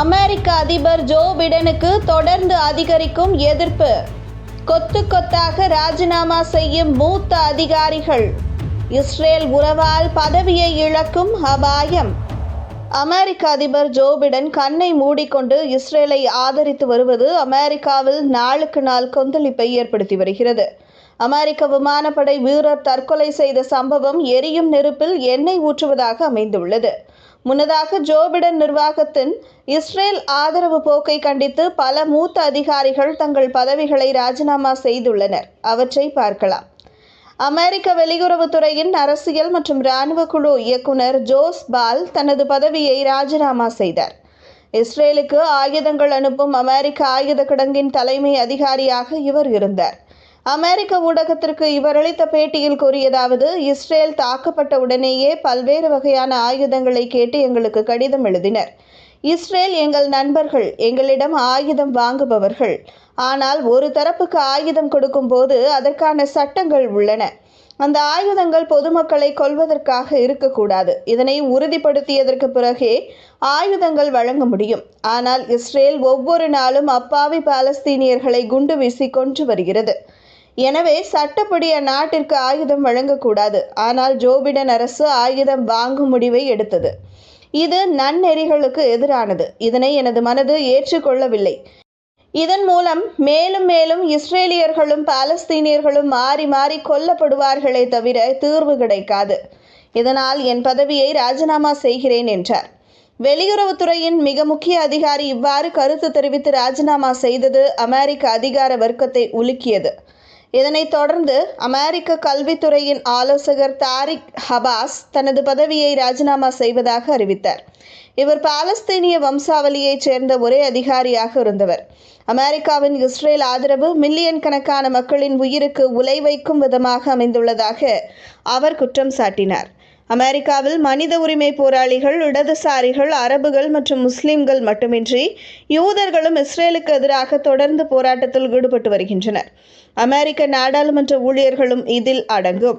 அமெரிக்க அதிபர் ஜோ பிடனுக்கு தொடர்ந்து அதிகரிக்கும் எதிர்ப்பு. கொத்து கொத்தாக ராஜினாமா செய்யும் மூத்த அதிகாரிகள். இஸ்ரேல் உறவால் பதவியை இழக்கும் அபாயம். அமெரிக்க அதிபர் ஜோ பிடன் கண்ணை மூடிக்கொண்டு இஸ்ரேலை ஆதரித்து வருவது அமெரிக்காவில் நாளுக்கு நாள் கொந்தளிப்பை ஏற்படுத்தி வருகிறது. அமெரிக்க விமானப்படை வீரர் தற்கொலை செய்த சம்பவம் எரியும் நெருப்பில் எண்ணெய் ஊற்றுவதாக அமைந்துள்ளது. முன்னதாக ஜோ பிடன் நிர்வாகத்தின் இஸ்ரேல் ஆதரவு போக்கை கண்டித்து பல மூத்த அதிகாரிகள் தங்கள் பதவிகளை ராஜினாமா செய்துள்ளனர். அவற்றை பார்க்கலாம். அமெரிக்க வெளியுறவுத்துறையின் அரசியல் மற்றும் இராணுவ குழு இயக்குனர் ஜோஸ் பால் தனது பதவியை ராஜினாமா செய்தார். இஸ்ரேலுக்கு ஆயுதங்கள் அனுப்பும் அமெரிக்க ஆயுத கிடங்கின் தலைமை அதிகாரியாக இவர் இருந்தார். அமெரிக்க ஊடகத்திற்கு இவர் அளித்த பேட்டியில் கூறியதாவது இஸ்ரேல் தாக்கப்பட்ட உடனேயே பல்வேறு வகையான ஆயுதங்களை கேட்டு எங்களுக்கு கடிதம் எழுதினர். இஸ்ரேல் எங்கள் நண்பர்கள் எங்களிடம் ஆயுதம் வாங்குபவர்கள். ஆனால் ஒரு தரப்புக்கு ஆயுதம் கொடுக்கும்போது அதற்கான சட்டங்கள் உள்ளன. அந்த ஆயுதங்கள் பொதுமக்களை கொல்வதற்காக இருக்கக்கூடாது. இதனை உறுதிப்படுத்தியதற்கு பிறகே ஆயுதங்கள் வழங்க முடியும். ஆனால் இஸ்ரேல் ஒவ்வொரு நாளும் அப்பாவி பாலஸ்தீனியர்களை குண்டு வீசி கொன்று வருகிறது. எனவே சட்டப்படி அந்நாட்டிற்கு ஆயுதம் வழங்கக்கூடாது. ஆனால் ஜோபிடன் அரசு ஆயுதம் வாங்கும் முடிவை எடுத்தது. இது நன்னெறிகளுக்கு எதிரானது. இதனை எனது மனது ஏற்றுக்கொள்ளவில்லை. இதன் மூலம் மேலும் மேலும் இஸ்ரேலியர்களும் பாலஸ்தீனியர்களும் மாறி மாறி கொல்லப்படுவார்களே தவிர தீர்வு கிடைக்காது. இதனால் என் பதவியை ராஜினாமா செய்கிறேன் என்றார். வெளியுறவுத்துறையின் மிக முக்கிய அதிகாரி இவ்வாறு கருத்து தெரிவித்து ராஜினாமா செய்தது அமெரிக்க அதிகார வர்க்கத்தை உலுக்கியது. இதனைத் தொடர்ந்து அமெரிக்க கல்வித்துறையின் ஆலோசகர் தாரிக் ஹபாஸ் தனது பதவியை ராஜினாமா செய்வதாக அறிவித்தார். இவர் பாலஸ்தீனிய வம்சாவளியைச் சேர்ந்த ஒரே அதிகாரியாக இருந்தவர். அமெரிக்காவின் இஸ்ரேல் ஆதரவு மில்லியன் கணக்கான மக்களின் உயிருக்கு உலை வைக்கும் விதமாக அமைந்துள்ளதாக அவர் குற்றம் சாட்டினார். அமெரிக்காவில் மனித உரிமை போராளிகள் இடதுசாரிகள் அரபுகள் மற்றும் முஸ்லிம்கள் மட்டுமின்றி யூதர்களும் இஸ்ரேலுக்கு எதிராக தொடர்ந்து போராட்டத்தில் ஈடுபட்டு வருகின்றனர். அமெரிக்க நாடாளுமன்ற ஊழியர்களும் இதில் அடங்கும்.